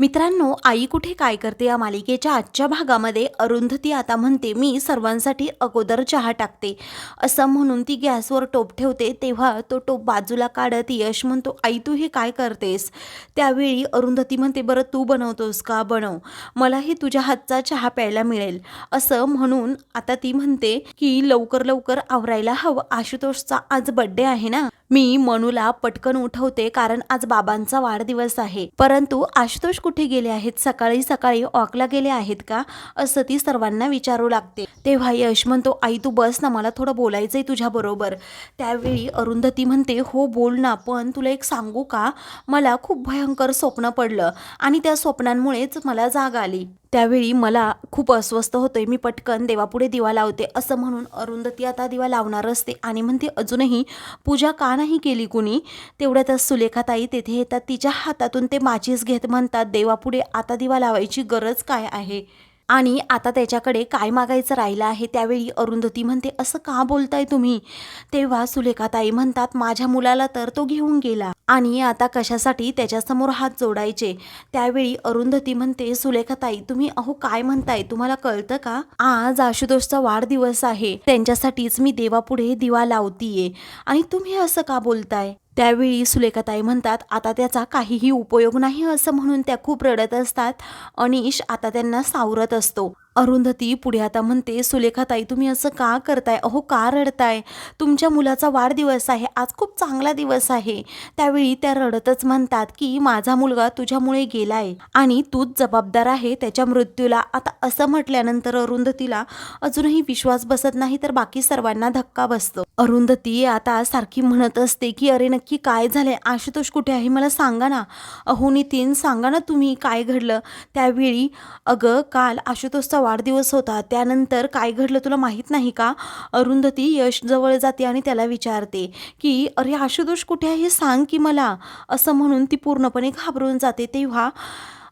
मित्रांनो आई कुठे काय करते या मालिकेच्या आजच्या भागामध्ये? अरुंधती आता म्हणते मी सर्वांसाठी अगोदर चहा टाकते. असं म्हणून ती गॅसवर टोप ठेवते. तेव्हा तो टोप बाजूला काढत यश म्हणतो आई तू हे काय करतेस? त्यावेळी अरुंधती म्हणते बरं तू बनवतोस का? बनव. मलाही तुझ्या हातचा चहा प्यायला मिळेल. असं म्हणून आता ती म्हणते की लवकर लवकर आवरायला हवं. आशुतोषचा आज बड्डे आहे ना? मी मनूला पटकन उठवते कारण आज बाबांचा वाढदिवस आहे. परंतु आशुतोष कुठे गेले आहेत? सकाळी सकाळी ऑकला गेले आहेत का? असं ती सर्वांना विचारू लागते. तेव्हा यश म्हणतो आई तू बस ना मला थोडं बोलायचंय तुझ्या बरोबर. त्यावेळी अरुंधती म्हणते हो बोल ना पण तुला एक सांगू का? मला खूप भयंकर स्वप्न पडलं आणि त्या स्वप्नांमुळेच मला जाग आली. त्यावेळी मला खूप अस्वस्थ होतोय. मी पटकन देवापुढे दिवा लावते असं म्हणून अरुंधती आता दिवा लावणार असते. आणि म्हणते अजूनही पूजा का नाही केली कुणी? तेवढ्यातच सुलेखाताई तेथे येतात. तिच्या हातातून ते माचीस घेत म्हणतात देवापुढे आता दिवा लावायची गरज काय आहे? आणि आता त्याच्याकडे काय मागायचं राहिलं आहे त्यावेळी अरुंधती म्हणते असं का बोलताय तुम्ही? तेव्हा सुलेखाताई म्हणतात माझ्या मुलाला तर तो घेऊन गेला आणि आता कशासाठी त्याच्यासमोर हात जोडायचे? त्यावेळी अरुंधती म्हणते सुलेखाताई तुम्ही अहो काय म्हणताय? तुम्हाला कळतं का? आज आशुतोषचा वाढदिवस आहे. त्यांच्यासाठीच मी देवापुढे दिवा लावतीये. आणि तुम्ही असं का बोलताय? त्यावेळी सुलेखाताई म्हणतात आता त्याचा काहीही उपयोग नाही असं म्हणून त्या खूप रडत असतात. अनिश आता त्यांना सावरत असतो. अरुंधती पुढे आता म्हणते सुलेखाताई तुम्ही असं का करताय? अहो का रडताय? तुमच्या मुलाचा वाढदिवस आहे. आज खूप चांगला दिवस आहे. त्यावेळी त्या रडतच म्हणतात की माझा मुलगा तुझ्यामुळे गेलाय आणि तूच जबाबदार आहे त्याच्या मृत्यूला. आता असं म्हटल्यानंतर अरुंधतीला अजूनही विश्वास बसत नाही तर बाकी सर्वांना धक्का बसतो. अरुंधती आता सारखी म्हणत असते की अरे नक्की काय झालंय? आशुतोष कुठे आहे? मला सांगा ना. अहो नितीन सांगा ना तुम्ही काय घडलं? त्यावेळी अगं काल आशुतोषचा वाढदिवस होता. त्यानंतर काय घडलं तुला माहीत नाही का? अरुंधती यश जवळ जाते आणि त्याला विचारते की अरे आशुतोष कुठे आहे हे सांग की मला. असं म्हणून ती पूर्णपणे घाबरून जाते. तेव्हा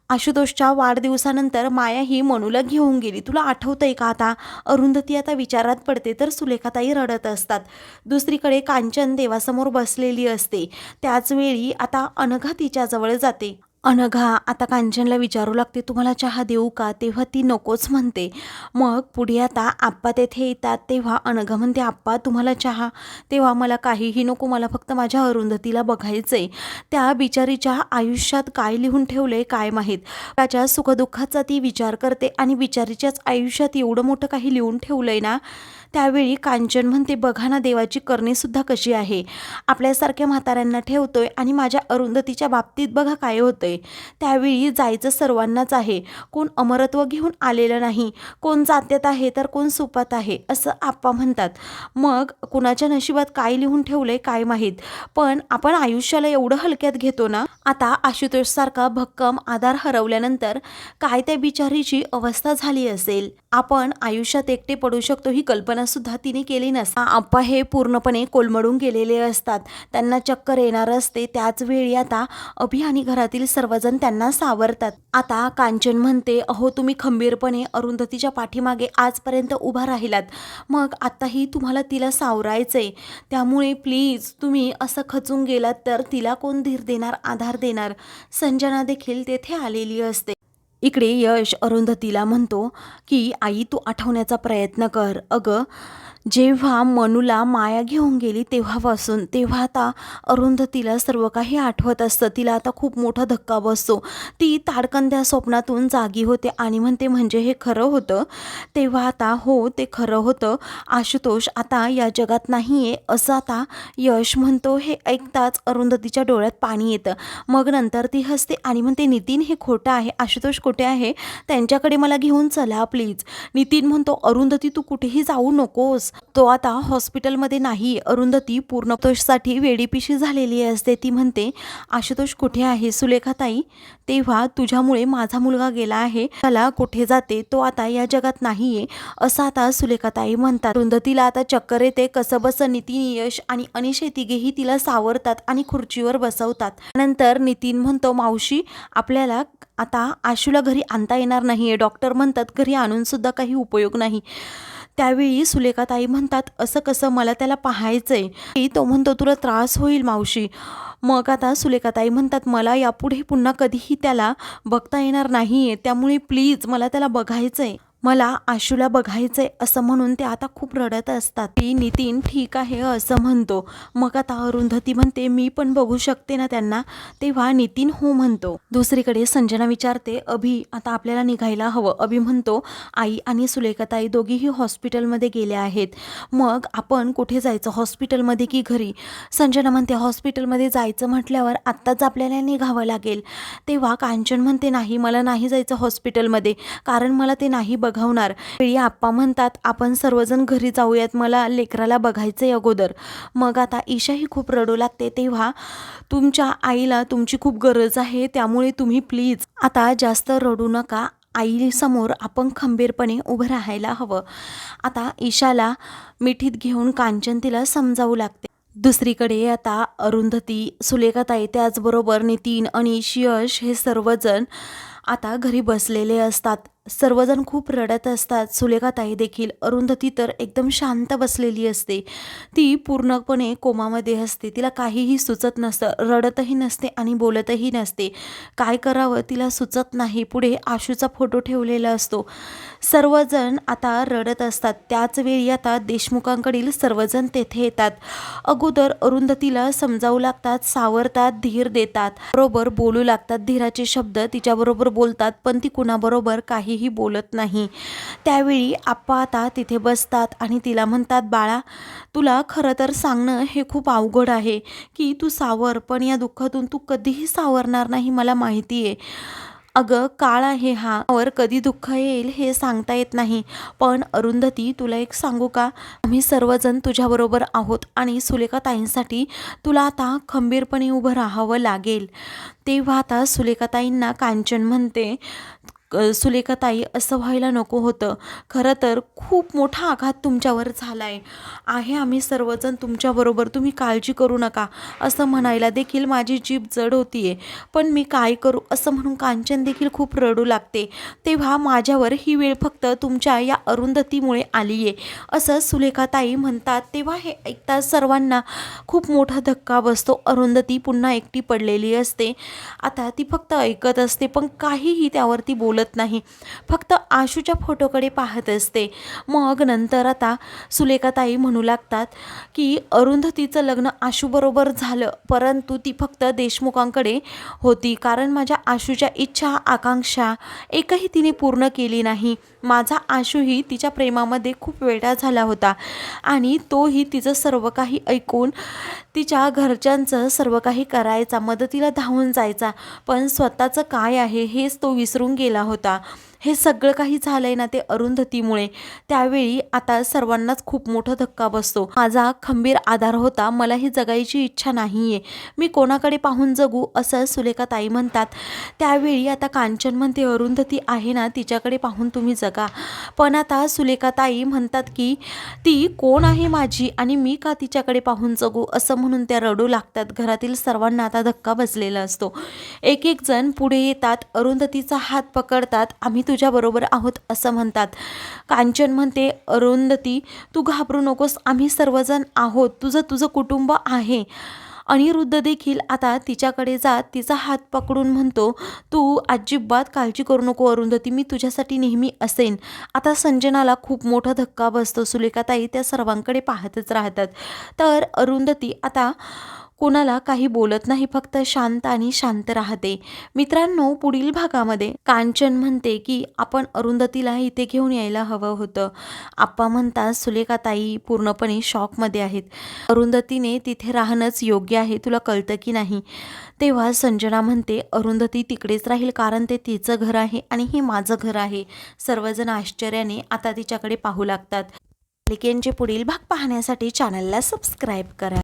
आशुतोषच्या वाढदिवसानंतर माया ही मनूला घेऊन गेली. तुला आठवतंय का आता? अरुंधती आता विचारात पडते. तर सुलेखाताई रडत असतात. दुसरीकडे कांचन देवासमोर बसलेली असते. त्याचवेळी आता अनघा तिच्याजवळ जाते. अनघा आता कांचनला विचारू लागते तुम्हाला चहा देऊ का? तेव्हा ती नकोच म्हणते. मग पुढे आता आप्पा तेथे येतात. तेव्हा अनघा म्हणते आप्पा तुम्हाला चहा? तेव्हा मला काहीही नको मला फक्त माझ्या अरुंधतीला बघायचं आहे त्या बिचारीच्या आयुष्यात काय लिहून ठेवलंय काय माहीत? त्याच्या सुखदुःखाचा ती विचार करते आणि बिचारीच्याच आयुष्यात एवढं मोठं काही लिहून ठेवलंय ना त्यावेळी कांचन म्हणते बघा ना देवाची करणीसुद्धा कशी आहे. आपल्यासारख्या म्हाताऱ्यांना ठेवतोय आणि माझ्या अरुंधतीच्या बाबतीत बघा काय होतंय. त्यावेळी जायचं सर्वांनाच आहे. कोण अमरत्व घेऊन आलेलं नाही. कोण जात्यात आहे तर कोण सुपात आहे असं आप्पा म्हणतात. मग कुणाच्या नशिबात काय लिहून ठेवलंय काय माहीत. पण आपण आयुष्याला एवढं हलक्यात घेतो ना आता आशुतोषसारखा भक्कम आधार हरवल्यानंतर काय त्या बिचारीची अवस्था झाली असेल? आपण आयुष्यात एकटे पडू शकतो ही कल्पना सुद्धा तिने केली नसता. आप्पा हे पूर्णपणे कोलमडून गेलेले असतात. त्यांना चक्कर येणार असते. त्याच वेळी आता अभि आणि घरातील सर्वजण त्यांना सावरतात. आता कांचन म्हणते अहो तुम्ही खंबीरपणे अरुंधतीच्या पाठीमागे आजपर्यंत उभा राहिलात. मग आत्ताही तुम्हाला तिला सावरायचंय. त्यामुळे प्लीज तुम्ही असं खचून गेलात तर तिला कोण धीर देणार आधार देणार? संजना देखील तेथे आलेली असते. इकडे यश अरुंधतीला म्हणतो की आई तू आठवण्याचा प्रयत्न कर. अगं जेव्हा मनूला माया घेऊन गेली तेव्हापासून तेव्हा आता अरुंधतीला सर्व काही आठवत असतं. तिला आता खूप मोठा धक्का बसतो. ती ताडकंद्या स्वप्नातून जागी होते आणि म्हणते म्हणजे हे खरं होतं? तेव्हा आता हो ते खरं होतं. आशुतोष आता या जगात नाही आहे असं आता यश म्हणतो. हे ऐकताच अरुंधतीच्या डोळ्यात पाणी येतं. मग नंतर ती हसते आणि म्हणते नितीन हे खोटं आहे. आशुतोष कुठे आहे? त्यांच्याकडे मला घेऊन चला प्लीज. नितीन म्हणतो अरुंधती तू कुठेही जाऊ नकोस. तो आता हॉस्पिटलमध्ये नाही. अरुंधती पूर्णतोषसाठी वेडीपिशी झालेली असते. ती म्हणते आशुतोष कुठे आहे? सुलेखाताई तेव्हा तुझ्यामुळे माझा मुलगा गेला आहे. त्याला कुठे जाते? तो आता या जगात नाहीये. असं आता सुलेखाताई म्हणतात. अरुंधतीला आता चक्कर येते. कसं नितीन यश आणि अनिश तिघेही तिला सावरतात आणि खुर्चीवर बसवतात. नंतर नितीन म्हणतो मावशी आपल्याला आता आशूला घरी आणता येणार नाहीये. डॉक्टर म्हणतात घरी आणून सुद्धा काही उपयोग नाही. त्यावेळी सुलेखाताई म्हणतात असं कसं मला त्याला पाहायचंय? की तो म्हणतो तुला त्रास होईल मावशी. मग आता सुलेखाताई म्हणतात मला यापुढे पुन्हा कधीही त्याला बघता येणार नाहीये. त्यामुळे प्लीज मला त्याला बघायचंय. मला आशूला बघायचंय असं म्हणून ते आता खूप रडत असतात. ती नितीन ठीक आहे असं म्हणतो. मग आता अरुंधती म्हणते मी पण बघू शकते ना त्यांना. तेव्हा नितीन हो म्हणतो. दुसरीकडे संजना विचारते अभि आता आपल्याला निघायला हवं. अभि म्हणतो आई आणि सुलेखाताई दोघीही हॉस्पिटलमध्ये गेल्या आहेत. मग आपण कुठे जायचं? हॉस्पिटलमध्ये की घरी? संजना म्हणते हॉस्पिटलमध्ये जायचं म्हटल्यावर आत्ताच आपल्याला निघावं लागेल. तेव्हा कांचन म्हणते नाही मला नाही जायचं हॉस्पिटलमध्ये. कारण मला ते नाही बघ बघावणार. वेळी आप्पा म्हणतात आपण सर्वजण घरी जाऊयात मला लेकराला बघायचंय अगोदर. मग आता ईशाही खूप रडू लागते तेव्हा तुमच्या आईला तुमची खूप गरज आहे त्यामुळे तुम्ही प्लीज आता जास्त रडू नका. आईसमोर आपण खंबीरपणे उभं राहायला हवं. आता ईशाला मिठीत घेऊन कांचन तिला समजावू लागते. दुसरीकडे आता अरुंधती सुलेखाताई त्याचबरोबर नितीन अनिश यश हे सर्वजण आता घरी बसलेले असतात. सर्वजण खूप रडत असतात. सुलेखाताई देखील अरुंधती तर एकदम शांत बसलेली असते. ती पूर्णपणे कोमामध्ये असते. तिला काहीही सुचत नसतं. रडतही नसते आणि बोलतही नसते. काय करावं तिला सुचत नाही. पुढे आशूचा फोटो ठेवलेला असतो. सर्वजण आता रडत असतात. त्याचवेळी आता देशमुखांकडील सर्वजण तेथे येतात. अगोदर अरुंधतीला समजावू लागतात सावरतात धीर देतात. बरोबर बोलू लागतात. धीराचे शब्द तिच्याबरोबर बोलतात पण ती कुणाबरोबर काहीही बोलत नाही. त्यावेळी आप्पा आता तिथे बसतात आणि तिला म्हणतात बाळा तुला खरं तर सांगणं हे खूप अवघड आहे की तू सावर पण या दुःखातून तू कधीही सावरणार नाही मला माहिती आहे अगं काळ आहे हा. वर कधी दुःख येईल हे सांगता येत नाही. पण अरुंधती तुला एक सांगू का? आम्ही सर्वजण तुझ्याबरोबर आहोत आणि सुलेखा ताईंसाठी तुला आता खंबीरपणे उभं राहावं लागेल. तेव्हा आता सुलेखाताईंना कांचन म्हणते सुलेखाताई असं व्हायला नको होतं. खरं तर खूप मोठा आघात तुमच्यावर झाला आहे आहे आम्ही सर्वजण तुमच्याबरोबर तुम्ही काळजी करू नका असं म्हणायला देखील माझी जीभ जड होती आहे पण मी काय करू असं म्हणून कांचन देखील खूप रडू लागते. तेव्हा माझ्यावर ही वेळ फक्त तुमच्या या अरुंधतीमुळे आली आहे असं सुलेखाताई म्हणतात. तेव्हा हे ऐकता सर्वांना खूप मोठा धक्का बसतो. अरुंधती पुन्हा एकटी पडलेली असते. आता ती फक्त ऐकत असते पण काहीही त्यावरती बोल बोलत नाही. फक्त आशूच्या फोटोकडे पाहत असते. मग नंतर आता सुलेखाताई म्हणू लागतात की अरुंधतीचं लग्न आशूबरोबर झालं परंतु ती फक्त देशमुखांकडे होती. कारण माझ्या आशूच्या इच्छा आकांक्षा एकही तिने पूर्ण केली नाही. माझा आशूही तिच्या प्रेमामध्ये खूप वेडा झाला होता आणि तोही तिचं सर्व काही ऐकून तिच्या घरच्यांचं सर्व काही करायचा मदतीला धावून जायचा. पण स्वतःचं काय आहे हेच तो विसरून गेला होता. हे सगळं काही झालंय ना ते अरुंधतीमुळे. त्यावेळी आता सर्वांनाच खूप मोठा धक्का बसतो. माझा खंबीर आधार होता मला ही जगायची इच्छा नाहीये. मी कोणाकडे पाहून जगू असं सुलेखा ताई म्हणतात. त्यावेळी आता कांचन म्हणते अरुंधती आहे ना तिच्याकडे पाहून तुम्ही जगा. पण आता सुलेखा ताई म्हणतात की ती कोण आहे माझी आणि मी का तिच्याकडे पाहून जगू? असं म्हणून त्या रडू लागतात. घरातील सर्वांना आता धक्का बसलेला असतो. एक एक जण पुढे येतात अरुंधतीचा हात पकडतात. आम्ही तुझ्याबरोबर आहोत असं म्हणतात. कांचन म्हणते अरुंधती तू घाबरू नकोस. आम्ही सर्वजण आहोत. तुझं तुझं कुटुंब आहे. अनिरुद्ध देखील आता तिच्याकडे जात तिचा हात पकडून म्हणतो तू अजिबात काळजी करू नको अरुंधती. मी तुझ्यासाठी नेहमी असेन. आता संजनाला खूप मोठा धक्का बसतो. सुलेखाताई त्या सर्वांकडे पाहतच राहतात. तर अरुंधती आता कोणाला काही बोलत नाही फक्त शांत आणि शांत राहते. मित्रांनो पुढील भागामध्ये कांचन म्हणते की आपण अरुंधतीला इथे घेऊन यायला हवं होतं. आप्पा म्हणतात सुलेखा ताई पूर्णपणे शॉकमध्ये आहेत. अरुंधतीने तिथे राहणंच योग्य आहे तुला कळतं की नाही? तेव्हा संजना म्हणते अरुंधती तिकडेच राहील कारण ते तिचं घर आहे आणि हे माझं घर आहे. सर्वजण आश्चर्याने आता तिच्याकडे पाहू लागतात. मालिकेंचे पुढील भाग पाहण्यासाठी चॅनलला सबस्क्राईब करा.